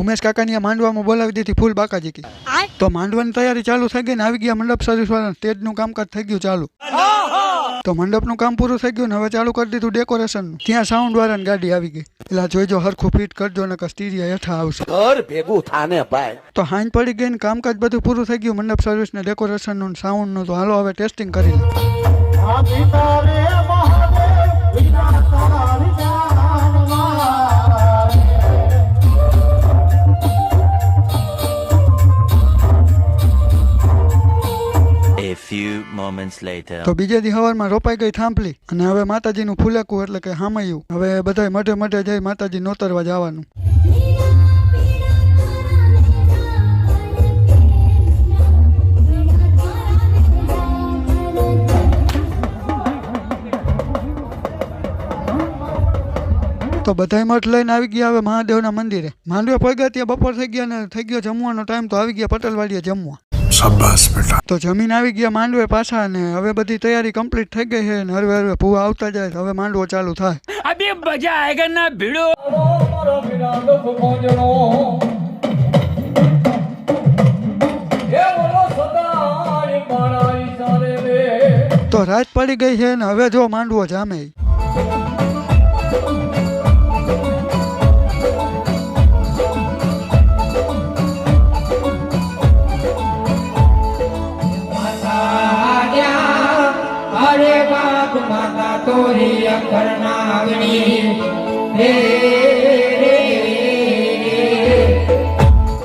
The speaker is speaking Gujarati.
ઉમેશ કાકાની માંડવામાં બોલાવી દીધી ફૂલ બાકાજી કી. તો માંડવાની તૈયારી ચાલુ થઈ ગઈ ને આવી ગયા મંડપ સર્વિસ વાળા સ્ટેજનું કામકાજ થઈ ગયું ચાલુ. તો મંડપનું કામ પૂરું થઈ ગયું ને હવે ચાલુ કરી દીધું ડેકોરેશનનું ત્યાં સાઉન્ડ વાળાની ગાડી આવી ગઈ. એટલે જોઈજો હરખું ફિટ કરજો ને સ્ટીરિયા હેઠા આવશે. ઘર ભેગું થાને ભાઈ. તો હાંજ પડી ગઈ ને કામકાજ બધું પૂરું થઈ ગયું. મંડપ સર્વિસ ને ડેકોરેશનનું સાઉન્ડ સાઉન્ડનું તો હાલો હવે ટેસ્ટિંગ કરી લે. Few moments later. તો બીજે દી હવારમાં રોપાઈ ગઈ થાંભલી અને હવે માતાજીનું ફૂલેકું એટલે કે હામયું. હવે બધાય મઢે મઢે જઈ માતાજી નોતરવા જવાનું. તો બધાય મઠ લઈને આવી ગયા હવે મહાદેવના મંદિરે. માંડવે પગ્યા ત્યાં બપોર થઈ ગયા ને થઈ ગયો જમવાનો ટાઈમ તો આવી ગયા પટેલવાડીએ જમવા. શાબાશ બેટા. તો જમીન આવી ગયા માંડવે પાછા ને હવે બધી તૈયારી કમ્પ્લીટ થઈ ગઈ છે ને હરવે હરવે ભૂવા આવતા જાય હવે માંડવો ચાલુ થાય. અબે મજા આયગન ના ભીડો? તો રાત પડી ગઈ છે ને હવે જો માંડવો જામે અરે બાપ માતા તોરી અકરનાગણી હે